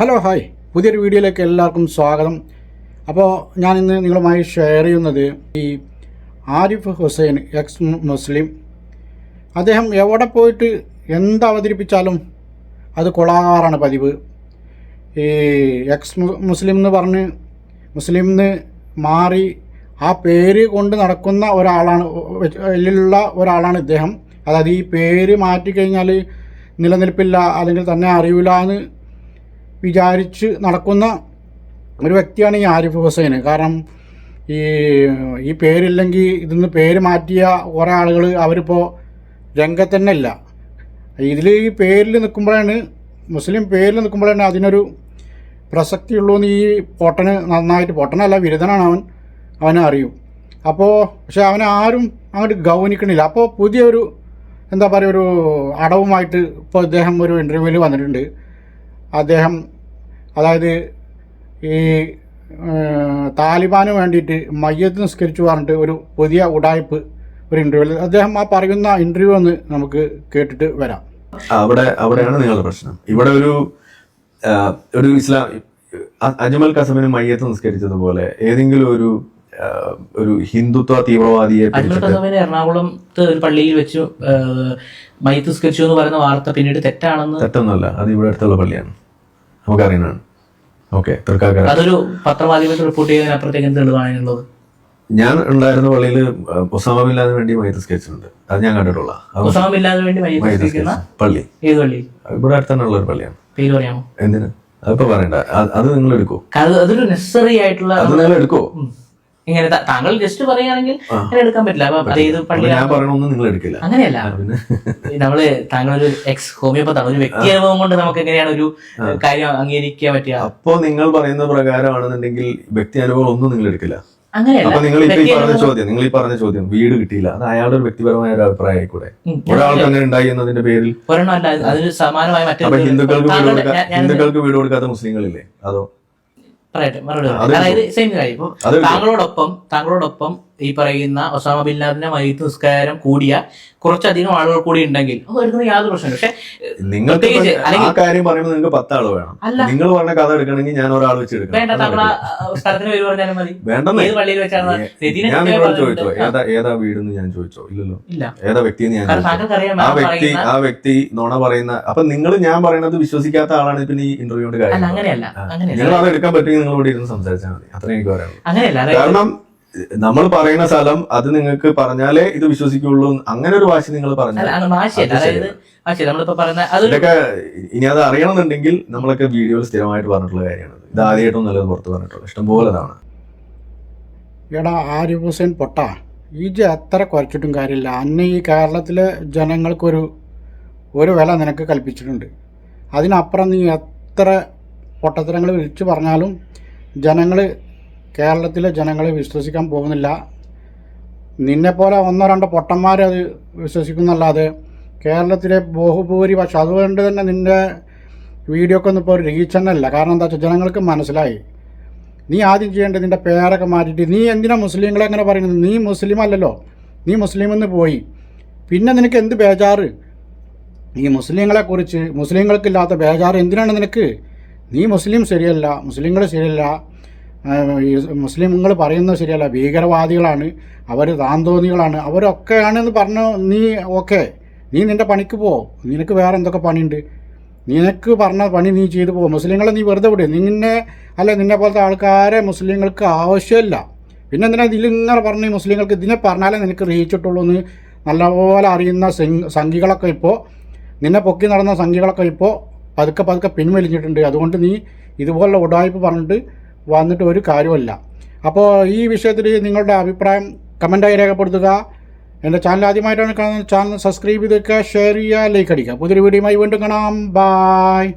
Hello hi പുതിയൊരു വീഡിയോയിലേക്ക് എല്ലാവർക്കും സ്വാഗതം. അപ്പോൾ ഞാൻ ഇന്ന് നിങ്ങളുമായി ഷെയർ ചെയ്യുന്നത് ഈ ആരിഫ് ഹുസൈൻ എക്സ് മുസ്ലിം. അദ്ദേഹം എവിടെ പോയിട്ട് എന്ത് അവതരിപ്പിച്ചാലും അത് കൊളാറാണ് പതിവ്. ഈ എക്സ് മുസ്ലിം എന്ന് പറഞ്ഞ് മുസ്ലിം എന്ന് മാറി ആ പേര് കൊണ്ട് നടക്കുന്ന ഒരാളാണ് ഉള്ള ഒരാളാണ് ഇദ്ദേഹം. അതായത് ഈ പേര് മാറ്റിക്കഴിഞ്ഞാൽ നിലനിൽപ്പില്ല അല്ലെങ്കിൽ തന്നെ അറിയില്ല എന്ന് വിചാരിച്ച് നടക്കുന്ന ഒരു വ്യക്തിയാണ് ഈ ആരിഫ് ഹുസൈൻ കാരണം ഈ ഈ പേരില്ലെങ്കിൽ ഇതിന്ന് പേര് മാറ്റിയ കുറേ ആളുകൾ അവരിപ്പോൾ രംഗത്ത് തന്നെ ഇല്ല ഇതിൽ ഈ പേരിൽ നിൽക്കുമ്പോഴാണ് മുസ്ലിം പേരിൽ നിൽക്കുമ്പോഴാണ് അതിനൊരു പ്രസക്തിയുള്ളൂ എന്ന് ഈ പൊട്ടന് നന്നായിട്ട് പൊട്ടനല്ല ബിരുദനാണ് അവൻ അവനെ അറിയും. അപ്പോൾ പക്ഷെ അവനെ ആരും അങ്ങോട്ട് ഗൗനിക്കണില്ല. അപ്പോൾ പുതിയൊരു എന്താ പറയുക ഒരു അടവുമായിട്ട് ഇപ്പോൾ ഇദ്ദേഹം ഒരു ഇന്റർവ്യൂവിൽ വന്നിട്ടുണ്ട്. അദ്ദേഹം അതായത് ഈ താലിബാന് വേണ്ടിയിട്ട് മയ്യത്ത് നിസ്കരിച്ചു പറഞ്ഞിട്ട് ഒരു പുതിയ ഉടായ്പ് ഒരു ഇന്റർവ്യൂവിൽ അദ്ദേഹം ആ പറയുന്ന ഇന്റർവ്യൂ ഒന്ന് നമുക്ക് കേട്ടിട്ട് വരാം. അവിടെ അവിടെയാണ് നിങ്ങളുടെ പ്രശ്നം. ഇവിടെ ഒരു ഒരു ഇസ്ലാം അജ്മൽ കസമിന് മയ്യത്ത് നിസ്കരിച്ചതുപോലെ ഏതെങ്കിലും ഒരു ഒരു ഹിന്ദുത്വ തീവ്രവാദിയെ എറണാകുളത്ത് ഒരു പള്ളിയിൽ വെച്ച് മൈത്ത് സ്കരിച്ചു എന്ന് പറയുന്ന വാർത്ത പിന്നീട് തെറ്റാണെന്ന് തെറ്റൊന്നുമല്ല. അത് ഇവിടെ അടുത്തുള്ള പള്ളിയാണ്. നമുക്കറിയുന്നതാണ്. ഓക്കെ തൃക്കാക്കര. അതൊരു പത്രമാധ്യമത്തിൽ റിപ്പോർട്ട് ചെയ്തതിനപ്പുറത്തേക്ക് എന്ത് തെളിവാണുള്ളത് ഞാൻ ഉണ്ടായിരുന്ന പള്ളിയിൽ ഒസാമ ബിൻ ലാദിന് വേണ്ടി മൈത്ത് സ്കെച്ചുണ്ട് അത് ഞാൻ കണ്ടിട്ടുള്ള. വേണ്ടി മൈത്ത് പള്ളി. ഏത് പള്ളി? ഇവിടെ അടുത്ത് ഒരു പള്ളിയാണ്. പേര് പറയാമോ? എന്തിന്? അതിപ്പോ പറയണ്ട. അത് നിങ്ങൾ എടുക്കൂ. അതൊരു നെസസറി ആയിട്ടുള്ള അത് നിങ്ങൾ എടുക്കോ. ഇങ്ങനെ താങ്കൾ ജസ്റ്റ് പറയുകയാണെങ്കിൽ അങ്ങനെ എടുക്കാൻ പറ്റില്ല. അപ്പൊ അത് പള്ളി നിങ്ങൾ എടുക്കില്ല. അങ്ങനെയല്ല. നമ്മൾ താങ്കൾ ഒരു എക്സ് ഹോമിയോപ്പത്താണ് ഒരു വ്യക്തി അനുഭവം കൊണ്ട് നമുക്ക് എങ്ങനെയാണ് ഒരു കാര്യം അംഗീകരിക്കാൻ പറ്റുക? അപ്പോ നിങ്ങൾ പറയുന്ന പ്രകാരമാണെന്നുണ്ടെങ്കിൽ വ്യക്തി അനുഭവം ഒന്നും നിങ്ങൾ എടുക്കില്ല. അപ്പൊ നിങ്ങൾ ഇപ്പൊ ഈ പറഞ്ഞ ചോദ്യം നിങ്ങൾ ഈ പറഞ്ഞ ചോദ്യം വീട് കിട്ടിയില്ല. അത് അയാളുടെ ഒരു വ്യക്തിപരമായ ഒരു അഭിപ്രായം ആയിക്കൂടെ ഒരാൾക്ക് അങ്ങനെ ഉണ്ടായി എന്നതിന്റെ പേരിൽ? അപ്പൊ ഹിന്ദുക്കൾക്ക് വീട് താങ്കളുടെ- കൊടുക്കാ ഞാൻ- ഞാൻ ഹിന്ദുക്കൾക്ക് വീട് കൊടുക്കാത്ത മുസ്ലിങ്ങളില്ലേ? അതോ പറയട്ടെ മറുപടി. അതായത് സെയിം കാര്യം ഇപ്പൊ താങ്കളോടൊപ്പം താങ്കളോടൊപ്പം ഈ പറയുന്ന ഒസാമ ബിൻ ലാദിന്റെ മൈത്ത് നിസ്കാരം കൂടിയ കുറച്ചധികം ആളുകൾ കൂടി ഉണ്ടെങ്കിൽ വരുന്നത് യാതൊരു പ്രശ്നമില്ല. പക്ഷെ നിങ്ങൾക്ക് ആ കാര്യം പറയുമ്പോൾ നിങ്ങൾക്ക് പത്താൾ വേണം. അല്ല. നിങ്ങൾ പറഞ്ഞ കഥ എടുക്കണമെങ്കിൽ ഞാൻ ഒരാൾ വെച്ച് എടുക്കണം. വേണ്ട സ്ഥലത്തിന് പേര് പറഞ്ഞാലും മതി. ഏത് പള്ളിയിൽ വെച്ചാണ് ഞാൻ നിങ്ങളോട് വീടെന്ന് ഞാൻ ചോദിച്ചോ? ഇല്ലല്ലോ. ഇല്ല. ഏതാ ഞാൻ ചോദിച്ചോ? താങ്കൾക്ക് അറിയാം ആ ഞാൻ വ്യക്തി ആ വ്യക്തി നോണ പറയുന്ന അപ്പൊ നിങ്ങൾ ഞാൻ പറയുന്നത് വിശ്വസിക്കാത്ത ആളാണ് പിന്നെ ഈ ഇന്റർവ്യൂവിന്റെ കാര്യം. നിങ്ങൾ അത് എടുക്കാൻ പറ്റുമെങ്കിൽ നിങ്ങൾ ഇവിടെ ഇരുന്ന് സംസാരിച്ചാൽ മതി. അത്രയും എനിക്ക് അങ്ങനെയല്ല കാരണം നമ്മൾ പറയുന്ന സ്ഥലം അത് നിങ്ങൾക്ക് പറഞ്ഞാലേ ഇത് വിശ്വസിക്കുള്ളൂ. അങ്ങനെ ഒരു വാശി നിങ്ങൾ പറഞ്ഞാൽ ഇതൊക്കെ ഇനി അത് അറിയണമെന്നുണ്ടെങ്കിൽ നമ്മളൊക്കെ വീഡിയോയിൽ സ്ഥിരമായിട്ട് പറഞ്ഞിട്ടുള്ള കാര്യമാണ്. ഇത് ആദ്യമായിട്ടും നല്ലത് പുറത്ത് പറഞ്ഞിട്ടുള്ളത്. ഇഷ്ടംപോലെ തവണ എടാ ആരിഫ് ഹുസൈൻ പൊട്ട ഈജ് അത്ര കുറച്ചിട്ടും കാര്യമില്ല. അന്ന് ഈ കേരളത്തിലെ ജനങ്ങൾക്കൊരു ഒരു വില നിനക്ക് കൽപ്പിച്ചിട്ടുണ്ട്. അതിനപ്പുറം നീ എത്ര പൊട്ടത്തരങ്ങൾ വിളിച്ചു പറഞ്ഞാലും ജനങ്ങൾ കേരളത്തിലെ ജനങ്ങളെ വിശ്വസിക്കാൻ പോകുന്നില്ല. നിന്നെപ്പോലെ ഒന്നോ രണ്ടോ പൊട്ടന്മാരെ അത് വിശ്വസിക്കുന്നല്ലാതെ കേരളത്തിലെ ബഹുഭൂരിപക്ഷം അതുകൊണ്ട് തന്നെ നിന്റെ വീഡിയോക്കൊന്നും ഇപ്പോൾ ഒരു റീച്ച് തന്നെ അല്ല കാരണം എന്താ വെച്ചാൽ ജനങ്ങൾക്ക് മനസ്സിലായി. നീ ആദ്യം ചെയ്യേണ്ടത് നിന്റെ പേരൊക്കെ മാറ്റിയിട്ട് നീ എന്തിനാ മുസ്ലിങ്ങളെ അങ്ങനെ പറയുന്നത്? നീ മുസ്ലിം അല്ലല്ലോ. നീ മുസ്ലിം എന്ന് പോയി. പിന്നെ നിനക്ക് എന്ത് ബേജാറ്? ഈ മുസ്ലിങ്ങളെ കുറിച്ച് മുസ്ലിങ്ങൾക്കില്ലാത്ത ബേജാറ് എന്തിനാണ് നിനക്ക്? നീ മുസ്ലിം ശരിയല്ല മുസ്ലിങ്ങൾ ശരിയല്ല. മുസ്ലിങ്ങൾ പറയുന്നത് ശരിയല്ല. ഭീകരവാദികളാണ്. അവർ താന്തോന്നികളാണ്. അവരൊക്കെയാണെന്ന് പറഞ്ഞു നീ ഓക്കെ. നീ നിന്റെ പണിക്ക് പോ. നിനക്ക് വേറെ എന്തൊക്കെ പണിയുണ്ട്? നിനക്ക് പറഞ്ഞ പണി നീ ചെയ്തു പോകും മുസ്ലിങ്ങളെ നീ വെറുതെ വിടും. നിന്നെ അല്ല നിന്നെ പോലത്തെ ആൾക്കാരെ മുസ്ലിങ്ങൾക്ക് ആവശ്യമില്ല. പിന്നെ എന്തിനാ ഇതിലിങ്ങനെ പറഞ്ഞ് മുസ്ലിങ്ങൾക്ക് ഇതിനെ പറഞ്ഞാലേ നിനക്ക് റീച്ചിട്ടുള്ളൂ എന്ന് നല്ലപോലെ അറിയുന്ന സംഘ- സംഘികളൊക്കെ ഇപ്പോൾ നിന്നെ പൊക്കി നടന്ന സംഘികളൊക്കെ ഇപ്പോൾ പതുക്കെ പതുക്കെ പിൻവലിഞ്ഞിട്ടുണ്ട്. അതുകൊണ്ട് നീ ഇതുപോലുള്ള ഉടായ്പ പറഞ്ഞിട്ട് വന്നിട്ട് ഒരു കാര്യമല്ല അപ്പോൾ ഈ വിഷയത്തിൽ നിങ്ങളുടെ അഭിപ്രായം കമന്റായി രേഖപ്പെടുത്തുക. എന്റെ ചാനൽ ആദ്യമായിട്ടാണ് കാണുന്നത് ചാനൽ സബ്സ്ക്രൈബ് ചെയ്തൊക്കെ ഷെയർ ചെയ്യുക ലൈക്ക് അടിക്കുക. പുതിയൊരു വീഡിയോയുമായി വീണ്ടും കാണാം. ബായ്